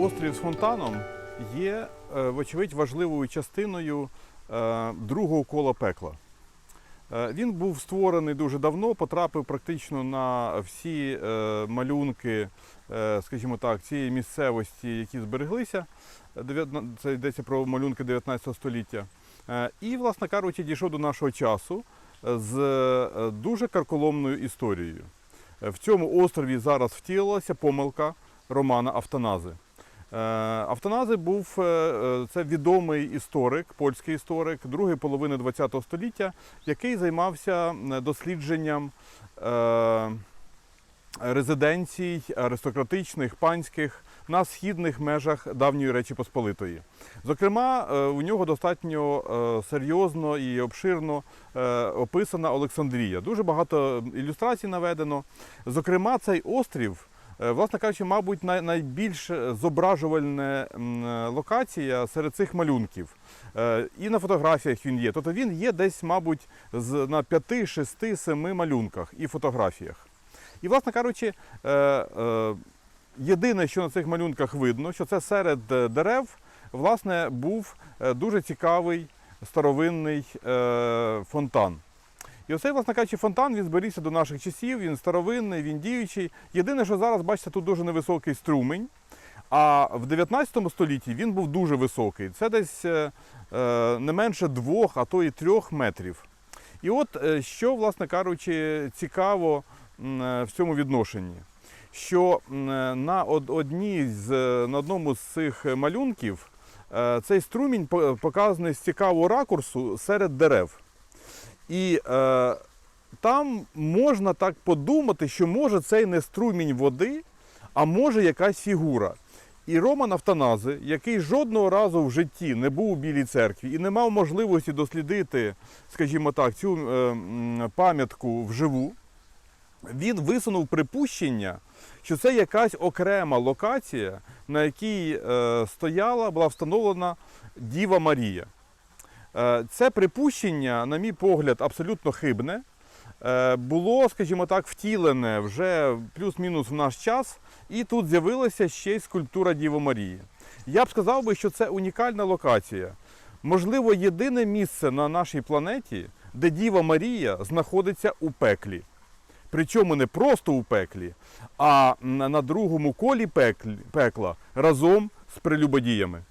острів з фонтаном є, е, вочевидь, важливою частиною е, другого кола пекла. Е, Він був створений дуже давно, потрапив практично на всі малюнки, скажімо так, цієї місцевості, які збереглися. Це йдеться про малюнки 19 століття. І, власне кажучи, дійшов до нашого часу з дуже карколомною історією. В цьому острові зараз втілилася помилка Романа Автонази. Е, Автонази був е, е, це відомий історик, польський історик другої половини ХХ століття, який займався дослідженням резиденцій аристократичних, панських на східних межах давньої Речі Посполитої. Зокрема, у нього достатньо серйозно і обширно описана Олександрія. Дуже багато ілюстрацій наведено. Зокрема, цей острів. Е, Власне кажучи, мабуть, найбільш зображувальна е, локація серед цих малюнків. Е, І на фотографіях він є. Тобто він є десь, мабуть, на 5, 6, 7 малюнках і фотографіях. І, власне кажучи, е, е, єдине, що на цих малюнках видно, що це серед е, дерев власне, був е, дуже цікавий старовинний е, фонтан. І оцей, власне кажучи, фонтан він зберігся до наших часів, він старовинний, він діючий. Єдине, що зараз, бачите, тут дуже невисокий струмень. А в 19 столітті він був дуже високий. Це десь е, е, не менше двох, а то і трьох метрів. І от е, що, власне кажучи, цікаво в цьому відношенні, що на одній з, на одному з цих малюнків цей струмінь по- показаний з цікавого ракурсу серед дерев. І е, там можна так подумати, що може цей не струмінь води, а може якась фігура. І Роман Автонази, який жодного разу в житті не був у Білій церкві і не мав можливості дослідити, скажімо так, цю е, пам'ятку вживу, він висунув припущення, що це якась окрема локація, на якій е, стояла, була встановлена Діва Марія. Е, Це припущення, на мій погляд, абсолютно хибне. Е, Було, скажімо так, втілене вже плюс-мінус в наш час, і тут з'явилася ще й скульптура Діви Марії. Я б сказав би, що це унікальна локація. Можливо, єдине місце на нашій планеті, де Діва Марія знаходиться у пеклі. Причому не просто у пеклі, а на другому колі пекла разом з прелюбодіями.